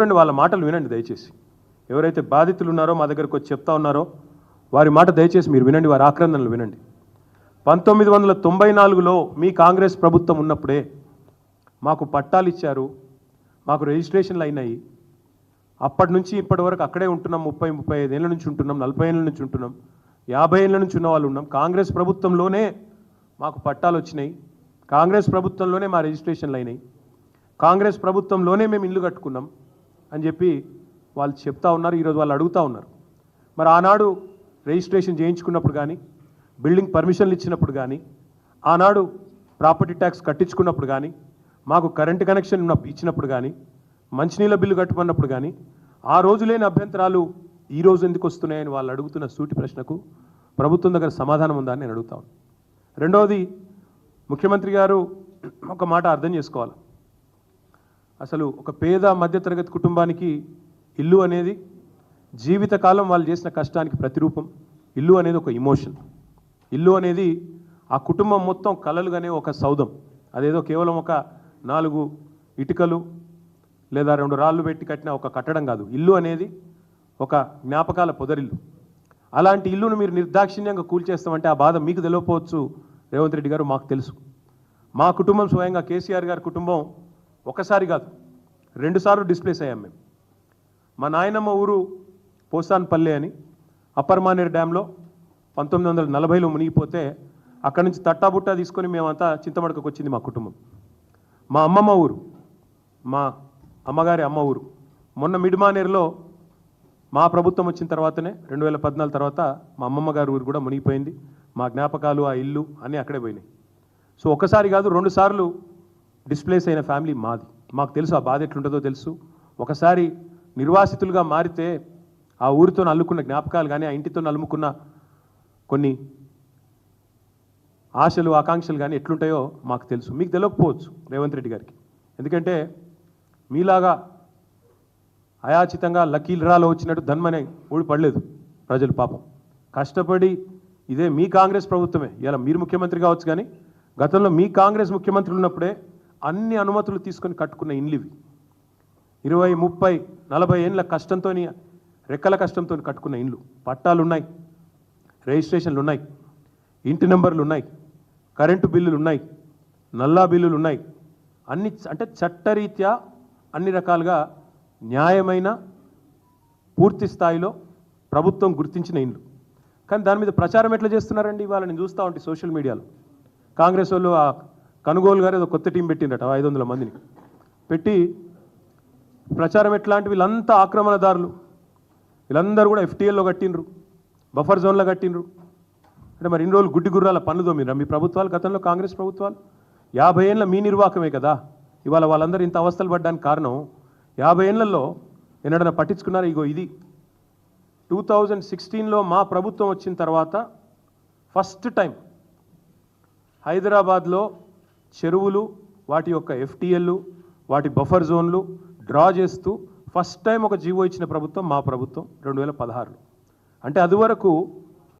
చూడండి వాళ్ళ మాటలు వినండి దయచేసి. ఎవరైతే బాధితులు ఉన్నారో మా దగ్గరకు వచ్చి చెప్తా ఉన్నారో వారి మాట దయచేసి మీరు వినండి వారి ఆక్రందనలు వినండి. పంతొమ్మిది వందల తొంభై నాలుగులో మీ కాంగ్రెస్ ప్రభుత్వం ఉన్నప్పుడే మాకు పట్టాలు ఇచ్చారు మాకు రిజిస్ట్రేషన్లు అయినాయి. అప్పటి నుంచి ఇప్పటి వరకు అక్కడే ఉంటున్నాం ముప్పై ముప్పై ఐదు ఏళ్ళ నుంచి ఉంటున్నాం నలభై ఏళ్ళ నుంచి ఉంటున్నాం యాభై ఏళ్ళ నుంచి ఉన్న వాళ్ళు ఉన్నాం. కాంగ్రెస్ ప్రభుత్వంలోనే మాకు పట్టాలు వచ్చినాయి. కాంగ్రెస్ ప్రభుత్వంలోనే మా రిజిస్ట్రేషన్లు అయినాయి. కాంగ్రెస్ ప్రభుత్వంలోనే మేము ఇల్లు కట్టుకున్నాం. అని చెప్పి వాళ్ళు చెప్తా ఉన్నారు ఈరోజు వాళ్ళు అడుగుతూ ఉన్నారు. మరి ఆనాడు రిజిస్ట్రేషన్ చేయించుకున్నప్పుడు కానీ బిల్డింగ్ పర్మిషన్లు ఇచ్చినప్పుడు కానీ ఆనాడు ప్రాపర్టీ ట్యాక్స్ కట్టించుకున్నప్పుడు కానీ మాకు కరెంటు కనెక్షన్ ఇచ్చినప్పుడు కానీ మంచినీళ్ళ బిల్లు కట్టుకున్నప్పుడు కానీ ఆ రోజు లేని అభ్యంతరాలు ఈ రోజు ఎందుకు వస్తున్నాయని వాళ్ళు అడుగుతున్న సూటి ప్రశ్నకు ప్రభుత్వం దగ్గర సమాధానం ఉందా అని నేను అడుగుతాను రెండవది ముఖ్యమంత్రి గారు ఒక మాట అర్థం చేసుకోవాలి. అసలు ఒక పేద మధ్యతరగతి కుటుంబానికి ఇల్లు అనేది జీవితకాలం వాళ్ళు చేసిన కష్టానికి ప్రతిరూపం. ఇల్లు అనేది ఒక ఇమోషన్ ఇల్లు అనేది ఆ కుటుంబం మొత్తం కలలుగానే ఒక సౌధం. అదేదో కేవలం ఒక నాలుగు ఇటుకలు లేదా రెండు రాళ్ళు పెట్టి కట్టిన ఒక కట్టడం కాదు. ఇల్లు అనేది ఒక జ్ఞాపకాల పొదరిల్లు. అలాంటి ఇల్లును మీరు నిర్దాక్షిణ్యంగా కూల్చేస్తామంటే ఆ బాధ మీకు తెలియకపోవచ్చు రేవంత్ రెడ్డి గారు మాకు తెలుసు. మా కుటుంబం స్వయంగా కేసీఆర్ గారి కుటుంబం ఒకసారి కాదు రెండుసార్లు డిస్ప్లేస్ అయ్యాం మేము. మా నాయనమ్మ ఊరు పోసాన్పల్లె అని అప్పర్ మానేర్ డ్యాంలో పంతొమ్మిది వందల నలభైలో మునిగిపోతే అక్కడి నుంచి తట్టాబుట్టా తీసుకొని మేమంతా చింతమడకకు వచ్చింది మా కుటుంబం. మా అమ్మమ్మ ఊరు మా అమ్మగారి అమ్మ ఊరు. మొన్న మిడిమానేరులో మా ప్రభుత్వం వచ్చిన తర్వాతనే రెండు వేల పద్నాలుగు తర్వాత మా అమ్మమ్మ గారి ఊరు కూడా మునిగిపోయింది. మా జ్ఞాపకాలు ఆ ఇల్లు అన్నీ అక్కడే పోయినాయి. సో ఒకసారి కాదు రెండు సార్లు డిస్ప్లేస్ అయిన ఫ్యామిలీ మాది. మాకు తెలుసు ఆ బాధ ఎట్లుంటుందో తెలుసు. ఒకసారి నిర్వాసితులుగా మారితే ఆ ఊరితో అల్లుకున్న జ్ఞాపకాలు కానీ ఆ ఇంటితో అల్లుకున్న కొన్ని ఆశలు ఆకాంక్షలు కానీ ఎట్లుంటాయో మాకు తెలుసు. మీకు తెలియకపోవచ్చు రేవంత్ రెడ్డి గారికి. ఎందుకంటే మీలాగా అయాచితంగా లకీల్ వచ్చినట్టు ధన్మనే ఊడిపడలేదు ప్రజలు పాపం. కష్టపడి ఇదే మీ కాంగ్రెస్ ప్రభుత్వమే. ఇలా మీరు ముఖ్యమంత్రి కావచ్చు కానీ గతంలో మీ కాంగ్రెస్ ముఖ్యమంత్రి ఉన్నప్పుడే అన్ని అనుమతులు తీసుకొని కట్టుకున్న ఇండ్లు ఇవి. ఇరవై ముప్పై నలభై ఏళ్ళ కష్టంతో రెక్కల కష్టంతో కట్టుకున్న ఇండ్లు. పట్టాలు ఉన్నాయి రిజిస్ట్రేషన్లు ఉన్నాయి ఇంటి నెంబర్లు ఉన్నాయి కరెంటు బిల్లులు ఉన్నాయి నల్లా బిల్లులు ఉన్నాయి. అన్ని అంటే చట్టరీత్యా అన్ని రకాలుగా న్యాయమైన పూర్తి స్థాయిలో ప్రభుత్వం గుర్తించిన ఇండ్లు. కానీ దాని మీద ప్రచారం ఎట్లా చేస్తున్నారండి ఇవాళ? నేను చూస్తూ ఉంటే సోషల్ మీడియాలో. కాంగ్రెస్ వాళ్ళు ఆ కనుగోలు గారు ఏదో కొత్త టీం పెట్టిండట ఐదు వందల మందిని. పెట్టి ప్రచారం ఎట్లాంటి వీళ్ళంతా ఆక్రమణదారులు. వీళ్ళందరూ కూడా ఎఫ్టీఎల్లో కట్టిండ్రు బఫర్ జోన్లో కట్టిండ్రు. అంటే మరి ఇన్ని రోజులు గుడ్డి గుర్రాల పనులు తోమిరా మీ ప్రభుత్వాలు గతంలో కాంగ్రెస్ ప్రభుత్వాలు? యాభై ఏళ్ళ మీ నిర్వాహకమే కదా? ఇవాళ వాళ్ళందరూ ఇంత అవస్థలు పడ్డానికి కారణం యాభై ఏళ్ళలో ఎన్నడన్నా పట్టించుకున్నారు? ఇగో ఇది. టూ థౌజండ్ సిక్స్టీన్లో మా ప్రభుత్వం వచ్చిన తర్వాత ఫస్ట్ టైం హైదరాబాద్లో చెరువులు వాటి యొక్క ఎఫ్టీఎల్లు వాటి బఫర్ జోన్లు డ్రా చేస్తూ ఫస్ట్ టైం ఒక జీవో ఇచ్చిన ప్రభుత్వం మా ప్రభుత్వం రెండు వేల పదహారులో. అంటే అది వరకు